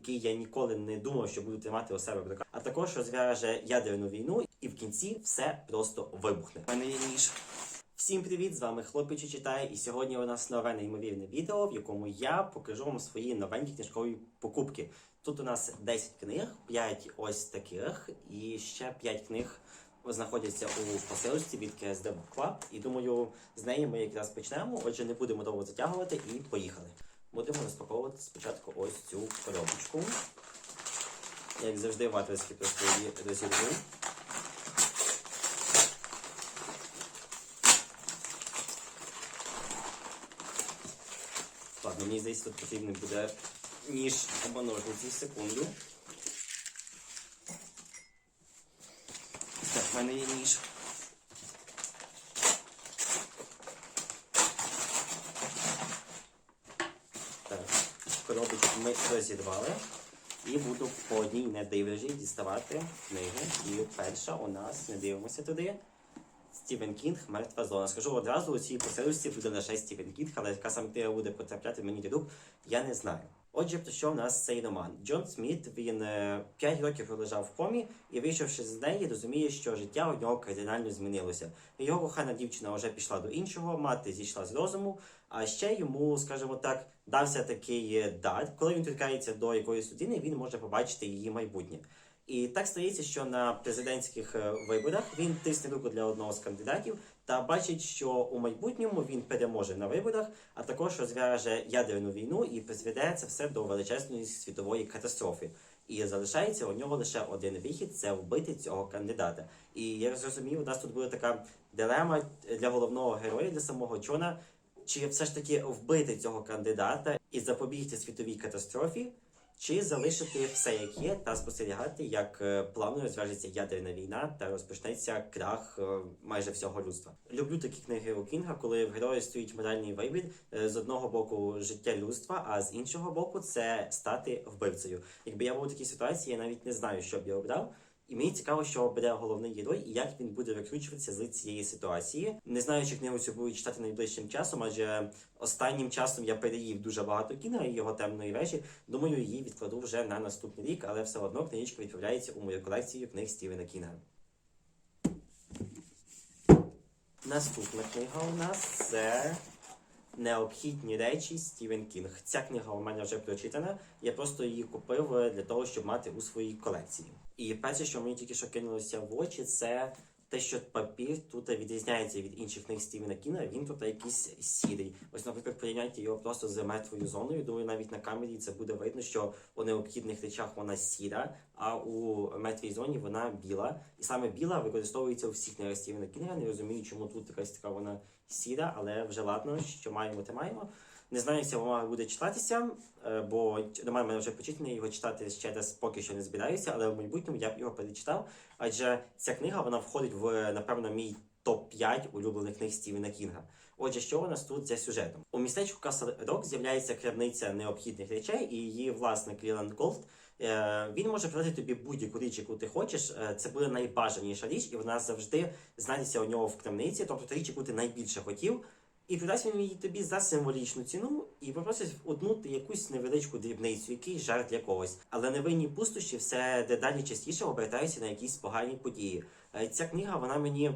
який я ніколи не думав, що буду тримати у себе в руках, а також розв'яже ядерну війну, і в кінці все просто вибухне. У мене є ніж. Всім привіт! З вами хлопче читає, і сьогодні у нас нове неймовірне відео, в якому я покажу вам свої новенькі книжкові покупки. Тут у нас 10 книг, 5 ось таких, і ще 5 книг знаходяться у посилості від Book Club. І думаю, з неї ми якраз почнемо. Отже, не будемо довго затягувати і поїхали. Будемо розпаковувати спочатку ось цю коробочку. Як завжди, ватерські просто її розірву. Ладно, мені здається, тут потрібно буде ніж або ножниці секунду. Так, в мене є ніж. Так, ми зірвали. І буду по одній недивлячі діставати книги. І перша у нас, не дивимося туди. Стівен Кінг, мертва зона. Скажу одразу, у цій посилості буде лише Стівен Кінг, але яка саме буде потрапляти мені до рук, я не знаю. Отже, про що в нас цей роман? Джон Сміт він е, 5 років пролежав в комі і, вийшовши з неї, розуміє, що життя у нього кардинально змінилося. Його кохана дівчина вже пішла до іншого, мати зійшла з розуму. А ще йому, скажімо так, дався такий е, дар. Коли він торкається до якоїсь людини, він може побачити її майбутнє. І так стається, що на президентських е, виборах він тисне руку для одного з кандидатів та бачить, що у майбутньому він переможе на виборах, а також розв'яже ядерну війну і призведе це все до величезної світової катастрофи. І залишається у нього лише один вихід це вбити цього кандидата. І я зрозумів, у нас тут буде така дилема для головного героя, для самого Джона, чи все ж таки вбити цього кандидата і запобігти світовій катастрофі. Чи залишити все як є та спостерігати, як е, плавно розв'яжеться ядерна війна та розпочнеться крах е, майже всього людства? Люблю такі книги у Кінга, коли в герої стоїть моральний вибір е, з одного боку життя людства, а з іншого боку це стати вбивцею. Якби я був у такій ситуації, я навіть не знаю, що б я обрав. І мені цікаво, що обере головний герой і як він буде викручуватися з цієї ситуації. Не знаю, чи книгу цю буду читати найближчим часом, адже останнім часом я переїв дуже багато кіна і його темної вежі. Думаю, її відкладу вже на наступний рік, але все одно книжечка відправляється у мою колекцію книг Стівена Кінга. Наступна книга у нас це Необхідні речі Стівен Кінг. Ця книга у мене вже прочитана. Я просто її купив для того, щоб мати у своїй колекції. І перше, що мені тільки що кинулося в очі, це те, що папір тут відрізняється від інших книг Стівена Кінга. Він тут якийсь сірий. Ось, наприклад, порівняйте його просто з мертвою зоною. Думаю, навіть на камері це буде видно, що у необхідних речах вона сіра, а у мертвій зоні вона біла. І саме біла використовується у всіх книгах Стівена Кінга. Не розумію, чому тут якась така вона сіра, але вже ладно, що маємо, те маємо. Не знаю, як бумага буде читатися, е, бо роман мене вже почитаний, його читати ще раз поки що не збираюся, але в майбутньому я б його перечитав. Адже ця книга вона входить в, напевно, мій топ-5 улюблених книг Стівена Кінга. Отже, що у нас тут за сюжетом? У містечку Касл Рок з'являється крамниця необхідних речей, і її власник Ліланд Голд. Е, Він може продати тобі будь-яку річ, яку ти хочеш. Е, Це буде найбажаніша річ, і вона завжди знайдеться у нього в крамниці, тобто та річ, яку ти найбільше хотів. І продасть він її тобі за символічну ціну і попросить утнути якусь невеличку дрібницю, якийсь жарт для когось. Але невинні пустощі все дедалі частіше обертаються на якісь погані події. Е, Ця книга вона мені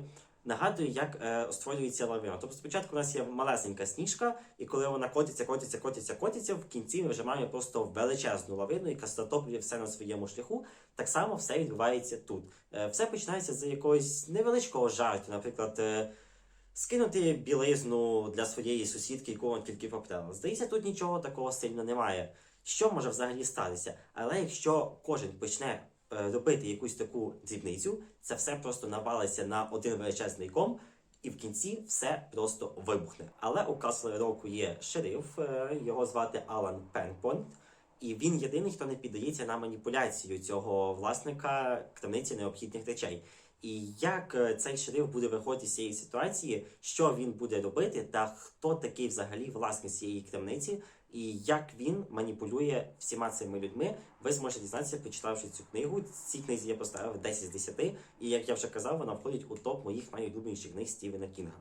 нагадує, як е, створюється лавина. Тобто спочатку у нас є малесенька сніжка, і коли вона котиться, котиться, котиться, котиться, в кінці ми вже маємо просто величезну лавину, яка затоплює все на своєму шляху. Так само все відбувається тут. Е, все починається з якогось невеличкого жарту, наприклад. е, Скинути білизну для своєї сусідки, яку вона тільки поптала. Здається, тут нічого такого сильно немає. Що може взагалі статися? Але якщо кожен почне робити якусь таку дрібницю, це все просто навалиться на один величезний ком, і в кінці все просто вибухне. Але у Каслера Року є шериф, е, його звати Алан Пенпонт. І він єдиний, хто не піддається на маніпуляцію цього власника крамниці необхідних речей. І як е, цей шериф буде виходити з цієї ситуації, що він буде робити, та хто такий взагалі власник цієї крамниці, і як він маніпулює всіма цими людьми, ви зможете дізнатися, почитавши цю книгу. Цій книзі я поставив 10 з 10, і як я вже казав, вона входить у топ моїх найулюбленіших книг Стівена Кінга.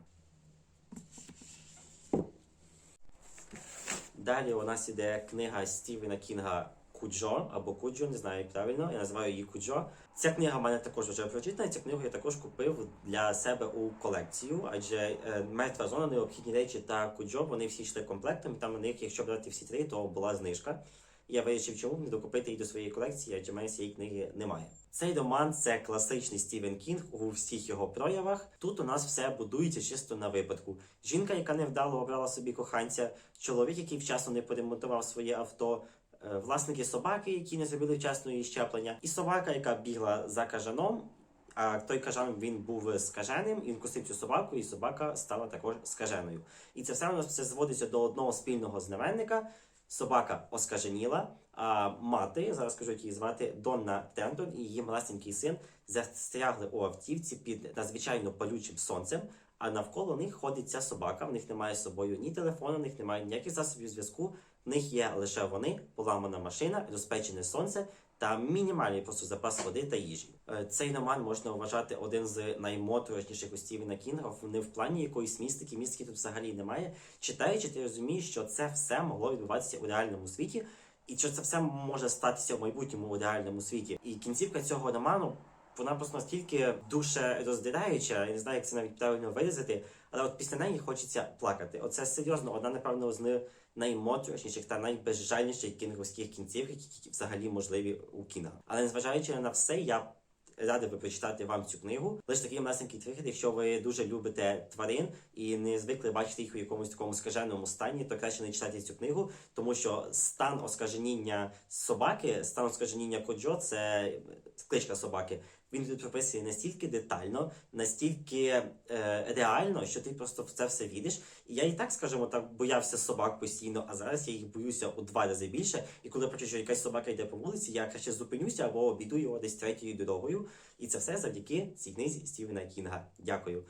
Далі у нас іде книга Стівена Кінга Куджо або Куджо, не знаю як правильно, я називаю її Куджо. Ця книга в мене також вже прочитана. Цю книгу я також купив для себе у колекцію, адже е, мертва зона, необхідні речі та Куджо, вони всі йшли комплектом. і Там на них, якщо брати всі три, то була знижка. Я вирішив, чому не докупити її до своєї колекції, адже мене цієї книги немає. Цей роман це класичний Стівен Кінг у всіх його проявах. Тут у нас все будується чисто на випадку. Жінка, яка невдало обрала собі коханця, чоловік, який вчасно не поремонтував своє авто. Е, Власники собаки, які не зробили вчасної щеплення, і собака, яка бігла за кажаном. А той кажан він був скаженим, він кусив цю собаку, і собака стала також скаженою. І це все у нас все зводиться до одного спільного знаменника. Собака оскаженіла, а мати, зараз скажу, як її звати, Донна Тентон і її малесенький син застрягли у автівці під надзвичайно палючим сонцем. А навколо них ходить ця собака. В них немає з собою ні телефону, в них немає ніяких засобів зв'язку. В них є лише вони, поламана машина, розпечене сонце та мінімальний просто запас води та їжі. Е, Цей роман можна вважати один з наймоторошніших у Стівена Кінга. Не в плані якоїсь містики, містики тут взагалі немає. Читаючи, ти розумієш, що це все могло відбуватися у реальному світі, і що це все може статися в майбутньому у реальному світі. І кінцівка цього роману. Вона просто настільки душе роздираюча, я не знаю, як це навіть правильно виразити, але от після неї хочеться плакати. Оце серйозно одна, напевно, з наймоторошніших та найбезжальніших кінговських кінців, які взагалі можливі у кіно. Але незважаючи на все, я радий би прочитати вам цю книгу. Лише такий малесенький тригер, якщо ви дуже любите тварин і не звикли бачити їх у якомусь такому скаженому стані, то краще не читайте цю книгу, тому що стан оскаженіння собаки, стан оскаженіння коджо це кличка собаки. Він тут прописує настільки детально, настільки е, реально, що ти просто в це все відеш. І я і так, скажімо так, боявся собак постійно, а зараз я їх боюся у два рази більше. І коли бачу, що якась собака йде по вулиці, я краще зупинюся або обійду його десь третьою дорогою. І це все завдяки цій книзі Стівена Кінга. Дякую.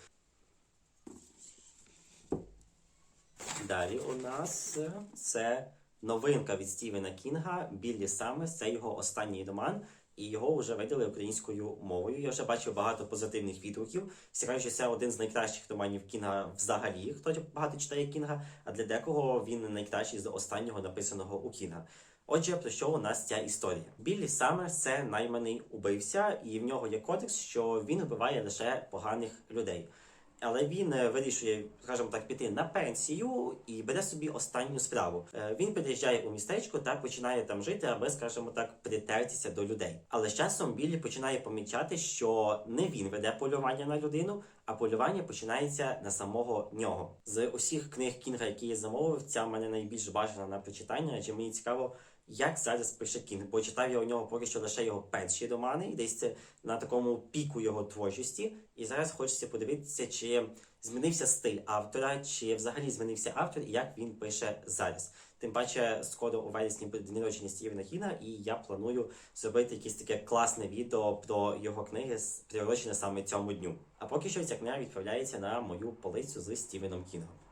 Далі у нас це новинка від Стівена Кінга Біллі Саммерс. Це його останній роман. І його вже видали українською мовою. Я вже бачив багато позитивних відгуків. Що це один з найкращих романів Кінга взагалі, хто багато читає Кінга, а для декого він найкращий з останнього написаного у Кінга. Отже, про що у нас ця історія? Біллі Саммерс – це найманий убивця, і в нього є кодекс, що він вбиває лише поганих людей. Але він е, вирішує, скажімо так, піти на пенсію і бере собі останню справу. Е, Він приїжджає у містечко та починає там жити, аби, скажімо так, притертися до людей. Але з часом Біллі починає помічати, що не він веде полювання на людину, а полювання починається на самого нього. З усіх книг Кінга, які я замовив, ця мене найбільш бажана на прочитання, адже мені цікаво. Як зараз пише Кінг, бо читав я у нього поки що лише його перші романи, і десь це на такому піку його творчості. І зараз хочеться подивитися, чи змінився стиль автора, чи взагалі змінився автор, і як він пише зараз. Тим паче, скоро у вересні буде день народження Стівена Кіна, і я планую зробити якесь таке класне відео про його книги, приурочене саме цьому дню. А поки що ця книга відправляється на мою полицю з Стівеном Кінгом.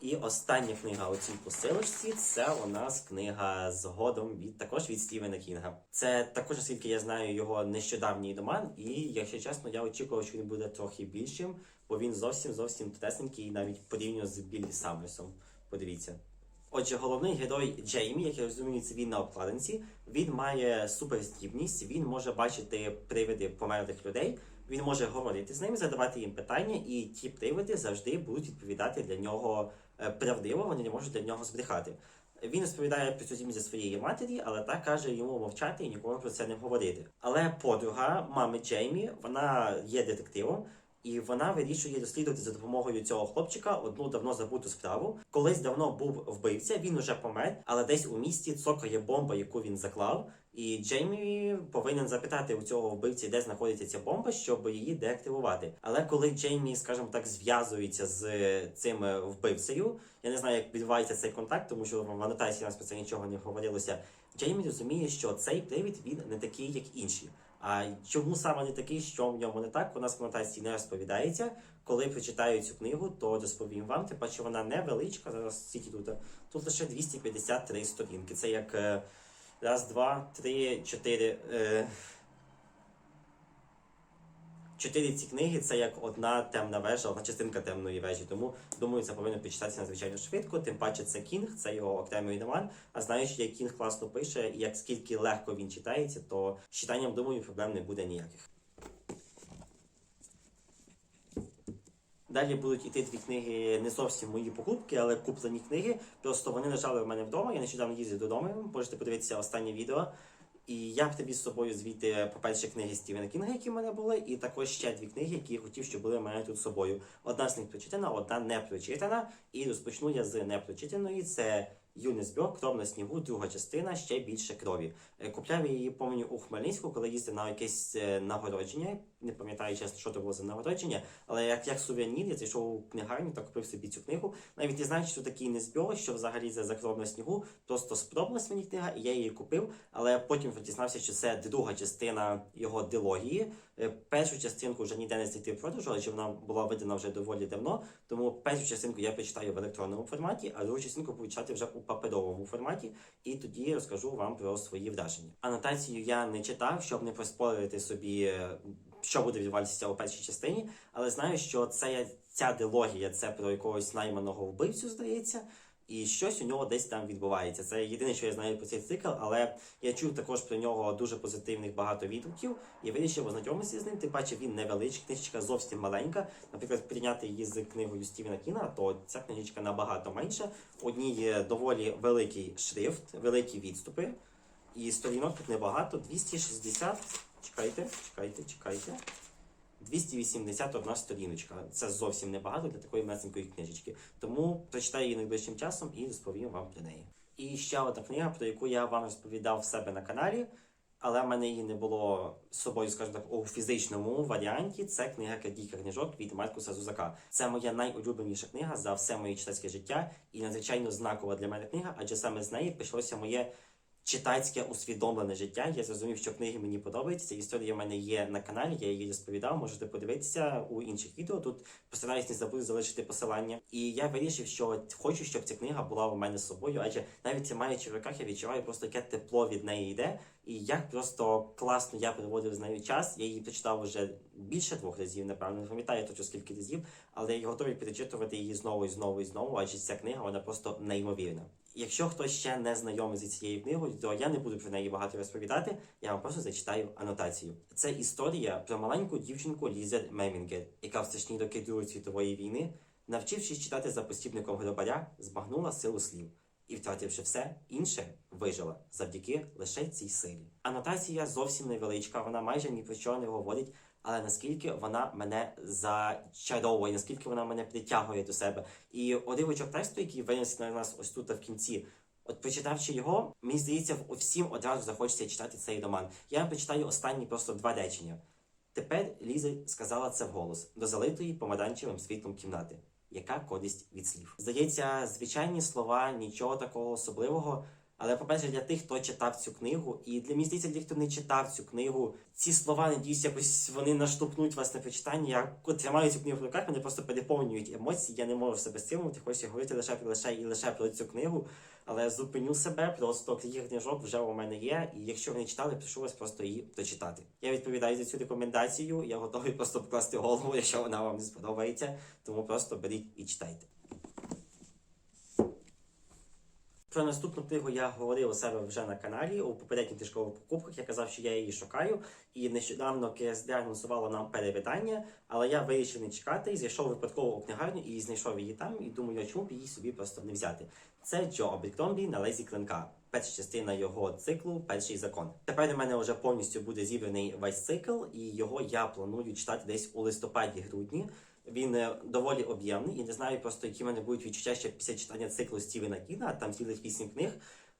І остання книга у цій посилочці це у нас книга згодом від також від Стівена Кінга. Це також, оскільки я знаю його нещодавній роман, і якщо чесно, я очікував, що він буде трохи більшим, бо він зовсім зовсім тесенький, навіть порівняно з Біллі Саммерсом. Подивіться. Отже, головний герой Джеймі, як я розумію, це він на обкладинці. Він має суперздібність, він може бачити привиди померлих людей. Він може говорити з ними, задавати їм питання, і ті привиди завжди будуть відповідати для нього правдиво, вони не можуть для нього збрехати. Він розповідає про цю зі своєї матері, але та каже йому мовчати і нікому про це не говорити. Але подруга мами Джеймі, вона є детективом. І вона вирішує дослідувати за допомогою цього хлопчика одну давно забуту справу. Колись давно був вбивця, він уже помер, але десь у місті цокає бомба, яку він заклав. І Джеймі повинен запитати у цього вбивці, де знаходиться ця бомба, щоб її деактивувати. Але коли Джеймі, скажімо так, зв'язується з цим е, вбивцею, я не знаю, як відбувається цей контакт, тому що в анотації нас про це нічого не говорилося. Джеймі розуміє, що цей привід він не такий, як інші. А чому саме не такий, що в ньому не так, у нас в анотації не розповідається. Коли прочитаю цю книгу, то розповім вам. Тим паче вона невеличка. Зараз скільки тут? Тут лише 253 сторінки. Це як е, раз, два, три, чотири. Е, чотири ці книги це як одна темна вежа, одна частинка темної вежі. Тому думаю, це повинно підчитатися надзвичайно швидко. Тим паче це Кінг, це його окремий роман. А знаєш, як Кінг класно пише і як скільки легко він читається, то з читанням, думаю, проблем не буде ніяких. Далі будуть іти дві книги, не зовсім мої покупки, але куплені книги. Просто вони лежали в мене вдома. Я нещодавно їздив додому. Можете подивитися останнє відео. І я б тобі з собою звідти, по-перше, книги Стівена Кінга, які в мене були, і також ще дві книги, які я хотів, щоб були в мене тут з собою. Одна з них прочитана, одна не прочитана. І розпочну я з непрочитаної. Це Бьок, кров на снігу, друга частина, ще більше крові. Е, Купляв її, пам'ятаю, у Хмельницьку, коли їздив на якесь е, нагородження. Не пам'ятаю чесно, що це було за нагородження, але як, як сувенір, я зайшов у книгарню та купив собі цю книгу. Навіть не знаю, що такий не збьо, що взагалі за на снігу. Просто спробувалась мені книга, і я її купив. Але потім дізнався, що це друга частина його дилогії. Е, Першу частинку вже ніде не знайти в продажу, адже вона була видана вже доволі давно. Тому першу частинку я прочитаю в електронному форматі, а другу частинку буду читати вже у паперовому форматі, і тоді розкажу вам про свої враження. Анотацію я не читав, щоб не проспорити собі, е, що буде відбуватися у першій частині, але знаю, що це ця дилогія, це про якогось найманого вбивцю, здається. І щось у нього десь там відбувається. Це єдине, що я знаю про цей цикл, але я чув також про нього дуже позитивних багато відгуків і вирішив ознайомитися з ним. Тим паче він невеличкий, книжечка зовсім маленька. Наприклад, прийняти її з книгою Стівена Кіна, то ця книжечка набагато менша. Одній є доволі великий шрифт, великі відступи. І сторінок тут небагато. 260. Чекайте, чекайте, чекайте. 281 сторіночка. Це зовсім небагато для такої масенької книжечки. Тому прочитаю її найближчим часом і розповім вам про неї. І ще одна книга, про яку я вам розповідав в себе на каналі, але в мене її не було з собою, скажімо так, у фізичному варіанті. Це книга крадійка книжок від Маркуса Зузака. Це моя найулюбленіша книга за все моє читацьке життя і надзвичайно знакова для мене книга, адже саме з неї почалося моє читацьке усвідомлене життя. Я зрозумів, що книги мені подобаються. Ця історія в мене є на каналі, я її розповідав. Можете подивитися у інших відео. Тут постараюсь не забуду залишити посилання. І я вирішив, що хочу, щоб ця книга була у мене з собою, адже навіть маючи в руках, я відчуваю просто яке тепло від неї йде. І як просто класно я проводив з нею час. Я її прочитав вже більше двох разів, напевно, не пам'ятаю точно скільки разів, але я готовий перечитувати її знову і знову і знову, адже ця книга вона просто неймовірна. Якщо хтось ще не знайомий з цією книгою, то я не буду про неї багато розповідати. Я вам просто зачитаю анотацію. Це історія про маленьку дівчинку Лізет Мемінгер, яка в страшні роки Другої світової війни, навчившись читати за посібником гробаря, збагнула силу слів і, втративши все, інше вижила завдяки лише цій силі. Анотація зовсім невеличка, вона майже ні про що не говорить. Але наскільки вона мене зачаровує, наскільки вона мене притягує до себе. І уривочок тексту, який винесли на нас ось тут в кінці, от прочитавши його, мені здається, всім одразу захочеться читати цей роман. Я прочитаю останні просто два речення. Тепер Ліза сказала це вголос до залитої помаранчевим світлом кімнати. Яка користь від слів? Здається, звичайні слова, нічого такого особливого. Але, по-перше, для тих, хто читав цю книгу, і для мені здається, для тих, хто не читав цю книгу, ці слова, надіюсь, якось вони наштовхнуть вас на прочитання. Я от тримаю цю книгу в руках, мене просто переповнюють емоції. Я не можу себе стримувати, хочу говорити лише лише і лише про цю книгу. Але зупиню себе, просто таких книжок вже у мене є. І якщо ви не читали, прошу вас просто її прочитати. Я відповідаю за цю рекомендацію. Я готовий просто покласти голову, якщо вона вам не сподобається. Тому просто беріть і читайте. Про наступну книгу я говорив у себе вже на каналі у попередніх книжкових покупках. Я казав, що я її шукаю, і нещодавно КСД анонсувало нам перевидання, але я вирішив не чекати і зайшов випадково у книгарню і знайшов її там. І думаю, чому б її собі просто не взяти. Це Джо Абріктомбі на лезі клинка. Перша частина його циклу Перший закон. Тепер у мене вже повністю буде зібраний весь цикл, і його я планую читати десь у листопаді-грудні. Він е, доволі об'ємний і не знаю просто, які мене будуть відчуття ще після читання циклу Стівена Кіна, там цілих вісім книг.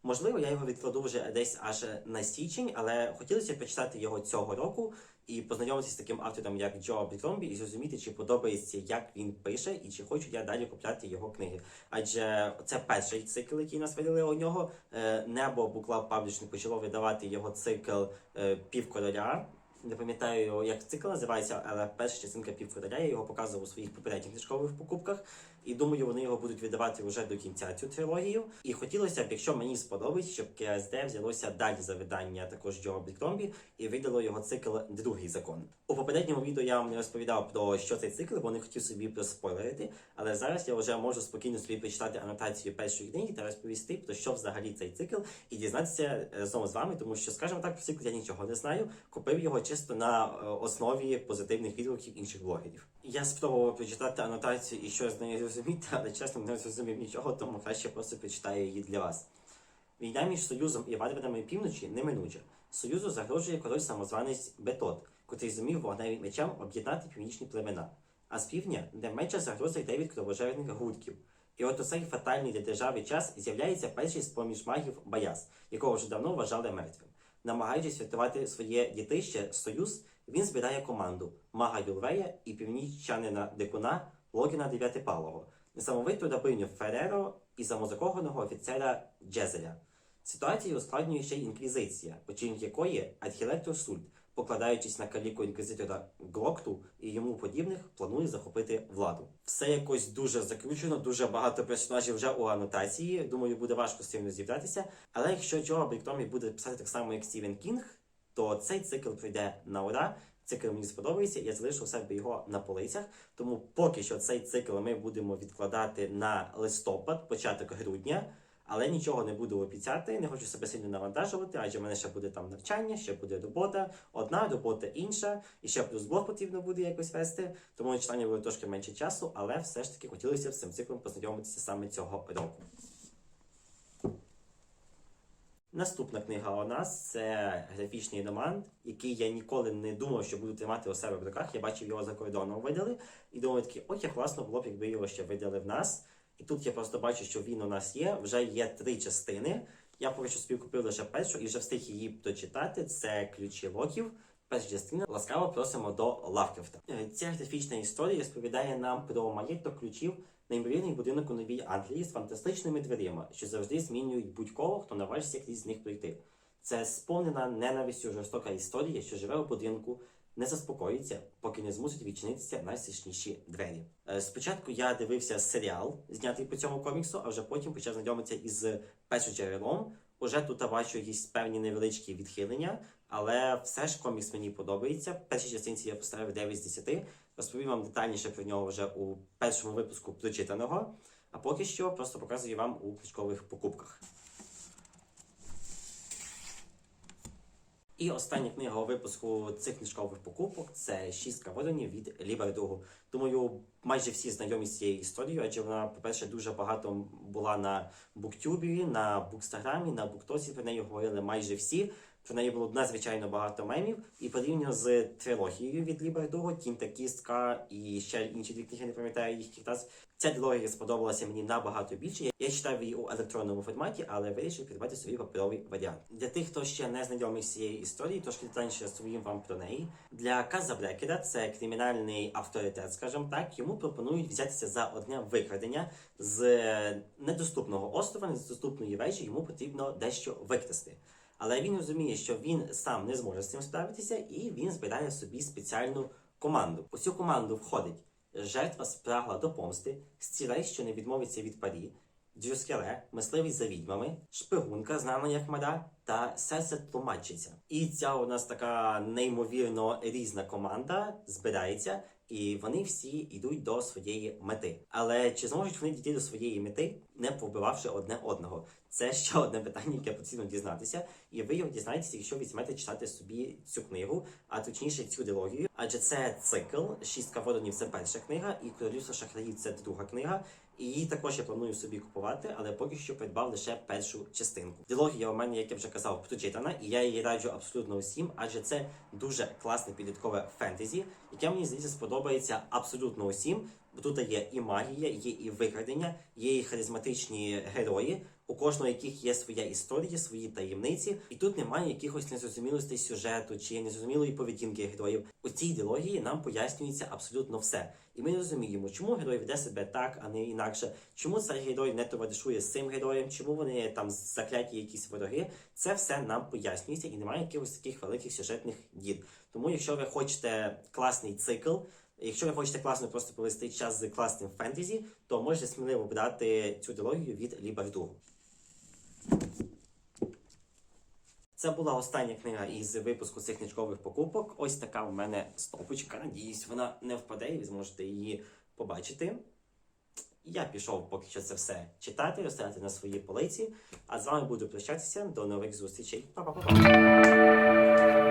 Можливо, я його відкладу вже десь аж на січень, але хотілося б прочитати його цього року і познайомитися з таким автором, як Джо Абрікромбі, і зрозуміти, чи подобається, як він пише, і чи хочу я далі купляти його книги. Адже це перший цикл, який нас видали у нього. Е, Небо Буклав Паблішник почало видавати його цикл е, Півкороля. Не пам'ятаю, як цикл називається, але перша частинка півкотаря я його показував у своїх попередніх книжкових покупках. І думаю, вони його будуть видавати вже до кінця цю трилогію. І хотілося б, якщо мені сподобається, щоб КСД взялося далі за видання також Джо Брікромбі і видало його цикл Другий закон. У попередньому відео я вам не розповідав про що цей цикл, бо не хотів собі проспойлерити. Але зараз я вже можу спокійно собі прочитати анотацію першої книги та розповісти про що взагалі цей цикл і дізнатися разом з вами, тому що, скажімо так, про цикл я нічого не знаю. Купив його чисто на е, основі позитивних відгуків інших блогерів. Я спробував прочитати анотацію і щось з нею зрозуміти, але чесно не зрозумів нічого, тому краще просто прочитаю її для вас. Війна між Союзом і Варварами півночі неминуча. Союзу загрожує король самозванець Бетот, котрий зумів вогневим мечем об'єднати північні племена. А з півдня, де менша загроза йде від кровожерних грудків. І от у цей фатальний для держави час з'являється перший з-поміж магів Баяс, якого вже давно вважали мертвим. Намагаючись врятувати своє дітище Союз, він збирає команду мага Юлвея і північанина Дикуна Логіна Дев'ятипалого, несамовиту рабиню Фереро і самозакоханого офіцера Джезеля. Ситуацію ускладнює ще й інквізиція, очільник якої архілектор Сульт, покладаючись на каліку інквізитора Глокту і йому подібних, планує захопити владу. Все якось дуже закручено, дуже багато персонажів вже у анотації. Думаю, буде важко з цим розібратися. Але якщо Джо Бріктомі буде писати так само, як Стівен Кінг, то цей цикл прийде на ура. Цикл мені сподобається, я залишу у себе його на полицях. Тому поки що цей цикл ми будемо відкладати на листопад, початок грудня. Але нічого не буду обіцяти, не хочу себе сильно навантажувати, адже в мене ще буде там навчання, ще буде робота, одна робота інша, і ще плюс блог потрібно буде якось вести. Тому читання буде трошки менше часу, але все ж таки хотілося б з цим циклом познайомитися саме цього року. Наступна книга у нас це графічний роман, який я ніколи не думав, що буду тримати у себе в руках. Я бачив його за кордоном видали, і думав такий, ох, як класно було б, якби його ще видали в нас. І тут я просто бачу, що він у нас є. Вже є три частини. Я поки що собі купив лише першу і вже встиг її прочитати. Це ключі років. Перша частина ласкаво просимо до Лавкрафта. Е, Ця графічна історія розповідає нам про маєток ключів, неймовірний будинок у Новій Англії з фантастичними дверима, що завжди змінюють будь-кого, хто наважиться крізь них пройти. Це сповнена ненавистю жорстока історія, що живе у будинку, не заспокоїться, поки не змусить відчинитися найстрашніші двері. Е, Спочатку я дивився серіал, знятий по цьому коміксу, а вже потім почав знайомитися із першоджерелом. Уже тут бачу якісь певні невеличкі відхилення, але все ж комікс мені подобається. Першій частинці я поставив 9 з 10. Розповім вам детальніше про нього вже у першому випуску прочитаного. А поки що просто показую вам у книжкових покупках. І остання книга у випуску цих книжкових покупок це «Шість воронів від Лібердугу. Думаю, майже всі знайомі з цією історією, адже вона, по-перше, дуже багато була на буктюбі, на букстаграмі, на буктосі. Про неї говорили майже всі. Про неї було надзвичайно багато мемів. І порівняно з трилогією від Лібердугу, Тінь та кістка і ще інші дві книги, не пам'ятаю їх кілька. Ця трилогія сподобалася мені набагато більше. Я читав її у електронному форматі, але вирішив придбати собі паперовий варіант. Для тих, хто ще не знайомий з цією історією, трошки детальніше розповім вам про неї. Для Каза Брекера це кримінальний авторитет, скажімо так. Йому пропонують взятися за одне викрадення з недоступного острова, недоступної вежі. Йому потрібно дещо викрасти. Але він розуміє, що він сам не зможе з цим справитися, і він збирає собі спеціальну команду. У цю команду входить жертва спрагла до помсти, стілей, що не відмовиться від парі, Дзюскеле, мисливий за відьмами, шпигунка, знана як Мада, та серце тлумачиця. І ця у нас така неймовірно різна команда збирається, і вони всі йдуть до своєї мети. Але чи зможуть вони дійти до своєї мети, не повбивавши одне одного? Це ще одне питання, яке потрібно дізнатися, і ви його дізнаєтеся, якщо візьмете читати собі цю книгу, а точніше цю дилогію. Адже це цикл, шістка воронів це перша книга, і королівство шахраїв це друга книга. Її також я планую собі купувати, але поки що придбав лише першу частинку. Дилогія у мене, як я вже казав, прочитана, і я її раджу абсолютно усім, адже це дуже класне підліткове фентезі, яке мені здається сподобається абсолютно усім. Бо тут є і магія, є і викрадення, є і харизматичні герої, у кожного яких є своя історія, свої таємниці, і тут немає якихось незрозумілостей сюжету чи незрозумілої поведінки героїв. У цій ідеології нам пояснюється абсолютно все. І ми розуміємо, чому герой веде себе так, а не інакше, чому цей герой не товаришує з цим героєм, чому вони там закляті якісь вороги. Це все нам пояснюється і немає якихось таких великих сюжетних дід. Тому, якщо ви хочете класний цикл, Якщо ви хочете класно просто провести час з класним фентезі, то можете сміливо брати цю трилогію від Ліберду. Це була остання книга із випуску цих книжкових покупок. Ось така в мене стопочка. Надіюсь, вона не впаде, і ви зможете її побачити. Я пішов поки що це все читати, розставляти на своїй полиці. А з вами буду прощатися. До нових зустрічей. Па-па-па-па.